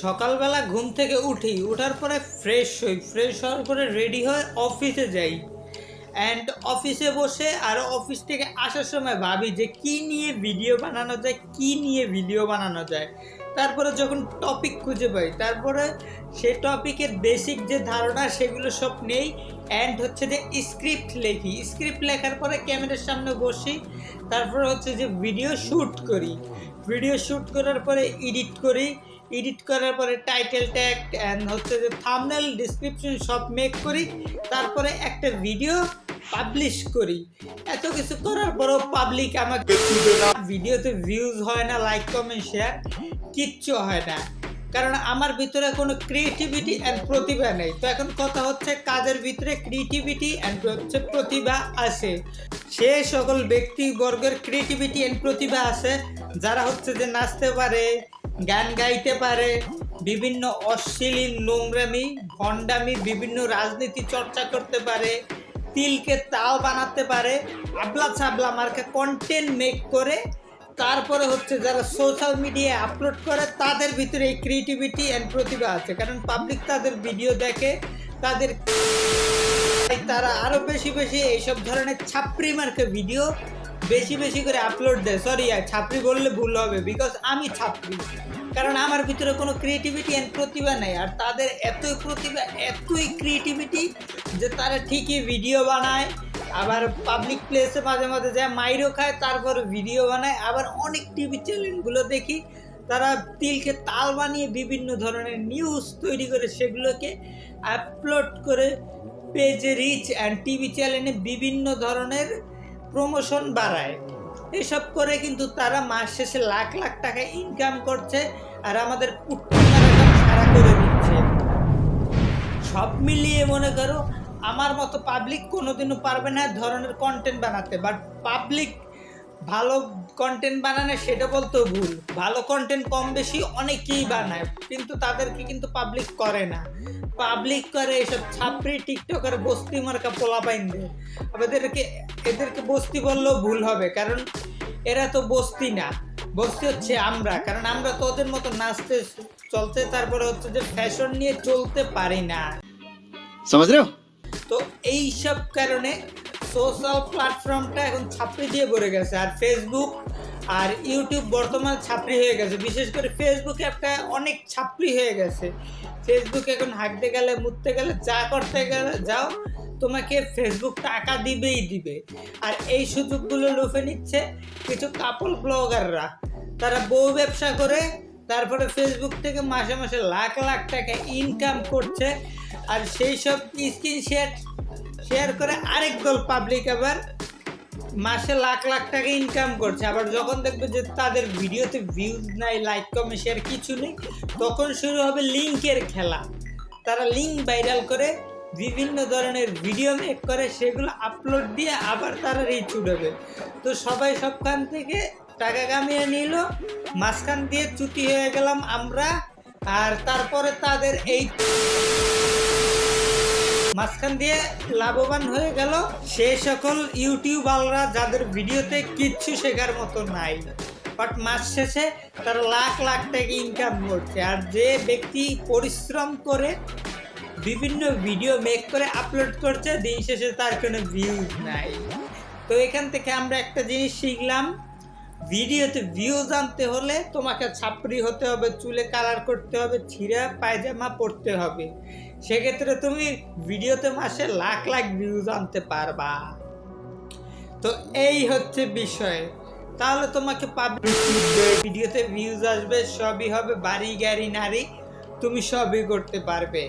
সকালবেলা ঘুম থেকে উঠি ওঠার পরে ফ্রেশ হই ফ্রেশ হওয়ার পরে রেডি হয়ে অফিসে যাই। অ্যান্ড অফিসে বসে আর অফিস থেকে আসার সময় ভাবি যে কি নিয়ে ভিডিও বানানো যায়, কি নিয়ে ভিডিও বানানো যায়। তারপরে যখন টপিক খুঁজে পাই, তারপরে সে টপিকের বেসিক যে ধারণা সেগুলো সব নেই। অ্যান্ড হচ্ছে যে স্ক্রিপ্ট লেখি স্ক্রিপ্ট লেখার পরে ক্যামেরার সামনে বসি, তারপরে হচ্ছে যে ভিডিও শ্যুট করি। ভিডিও শ্যুট করার পরে এডিট করি এডিট করার পরে টাইটেল ট্যাগ অ্যান্ড হচ্ছে যে থামনেল ডিসক্রিপশন সব মেক করি, তারপরে একটা ভিডিও পাবলিশ করি। এত কিছু করার পরেও পাবলিক আমাকে ভিডিওতে ভিউজ হয় না লাইক কমেন্ট শেয়ার কিচ্ছু হয় না। কারণ আমার ভিতরে কোনো ক্রিয়েটিভিটি অ্যান্ড প্রতিভা নেই। তো এখন কথা হচ্ছে কাজের ভিতরে ক্রিয়েটিভিটি অ্যান্ড হচ্ছে প্রতিভা আছে। সে সকল ব্যক্তিবর্গের ক্রিয়েটিভিটি অ্যান্ড প্রতিভা আছে। যারা হচ্ছে যে নাচতে পারে গান গাইতে পারে বিভিন্ন অশ্লীল নোংরামি, ভণ্ডামি, বিভিন্ন রাজনীতি চর্চা করতে পারে, তিলকে তাল বানাতে পারে, আবলা ছাবলা মার্কা কন্টেন্ট মেক করে, তারপরে হচ্ছে যারা সোশ্যাল মিডিয়ায় আপলোড করে, তাদের ভিতরে এই ক্রিয়েটিভিটি অ্যান্ড প্রতিভা আছে। কারণ পাবলিক তাদের ভিডিও দেখে, তাদের তারা আরও বেশি বেশি এইসব ধরনের ছাপরি মার্কা ভিডিও বেশি বেশি করে আপলোড দেয়। সরি ছাপরি বললে ভুল হবে বিকজ আমি ছাত্রী কারণ আমার ভিতরে কোনো ক্রিয়েটিভিটি অ্যান্ড প্রতিভা নেই, আর তাদের এতই প্রতিভা, এতই ক্রিয়েটিভিটি যে তারা ঠিকই ভিডিও বানায়, আবার পাবলিক প্লেসে মাঝে মাঝে যায়, মাইরও খায়, তারপর ভিডিও বানায়, আবার অনেক টিভি চ্যানেলগুলো দেখি, তারা তিলকে তাল বানিয়ে বিভিন্ন ধরনের নিউজ তৈরি করে, সেগুলোকে আপলোড করে পেজে রিচ অ্যান্ড টিভি চ্যানেলে বিভিন্ন ধরনের প্রমোশন বাড়ায়। এসব করে কিন্তু তারা মাস শেষে লাখ লাখ টাকা ইনকাম করছে আর আমাদের সারা করে দিচ্ছে। সব মিলিয়ে মনে করো, আমার মতো পাবলিক কোনোদিনও পারবে না ধরনের কন্টেন্ট বানাতে। বাট পাবলিক ভালো কন্টেন্ট বানানো সেটা বলতো ভুল। ভালো কন্টেন্ট কম বেশি অনেকেই বানায় কিন্তু তাদেরকে কিন্তু পাবলিক করে না। পাবলিক করে এসব ছাপড়ি টিকটকার বস্তি মার্কা পোলাপাইনদের এদেরকে এদেরকে বস্তি বললেও ভুল হবে কারণ এরা তো বস্তি না। বস্তি হচ্ছে আমরা কারণ আমরা তো ওদের মতো নাচতে চলতে তারপরে হচ্ছে যে ফ্যাশন নিয়ে চলতে পারি না। সমাজ তো এইসব কারণে সোশ্যাল প্ল্যাটফর্মটা এখন ছাপড়ি দিয়ে ভরে গেছে। আর ফেসবুক আর ইউটিউব বর্তমান ছাপড়ি হয়ে গেছে। বিশেষ করে ফেসবুক একটা অনেক ছাপড়ি হয়ে গেছে। ফেসবুক এখন হাঁটতে গেলে, মুততে গেলে যা করতে গেলে, যাও, তোমাকে ফেসবুক টাকা দিবেই দিবে। আর এই সুযোগগুলো লুফে নিচ্ছে কিছু কাপল ব্লগাররা তারা বউ ব্যবসা করে, তারপরে ফেসবুক থেকে মাসে মাসে লাখ লাখ টাকা ইনকাম করছে। আর সেই সব স্ক্রিন শেয়ার শেয়ার করে আরেক দল পাবলিক আবার মাসে লাখ লাখ টাকা ইনকাম করছে। আবার যখন দেখবে যে তাদের ভিডিওতে ভিউজ নাই লাইক কমে শেয়ার কিছু নেই, তখন শুরু হবে লিঙ্কের খেলা। তারা লিঙ্ক ভাইরাল করে বিভিন্ন ধরনের ভিডিও মেক করে, সেগুলো আপলোড দিয়ে আবার তারা রিচ উঠবে। তো সবাই সবখান থেকে টাকা কামিয়ে নিল, মাঝখান দিয়ে চুটি হয়ে গেলাম আমরা, আর তারপরে তাদের এই মাঝখান দিয়ে লাভবান হয়ে গেল। সে সকল ইউটিউবাররা যাদের ভিডিওতে কিচ্ছু শেখার মতো নাই। বাট মাস শেষে তারা লাখ লাখ টাকা ইনকাম করছে। আর যে ব্যক্তি পরিশ্রম করে বিভিন্ন ভিডিও মেক করে আপলোড করছে, দিন শেষে তার কোনো ভিউজ নাই। তো এখান থেকে আমরা একটা জিনিস শিখলাম। ভিডিওতে ভিউজ আনতে হলে তোমাকে ছাপড়ি হতে হবে, চুলে কালার করতে হবে, ছিঁড়া পায়জামা পরতে হবে। সেক্ষেত্রে তুমি ভিডিওতে মাসে লাখ লাখ ভিউজ আনতে পারবা। তো এই হচ্ছে বিষয়। তাহলে তোমাকে ভিডিওতে ভিউজ আসবে, সবই হবে বাড়ি, গাড়ি, নারী, তুমি সবই করতে পারবে।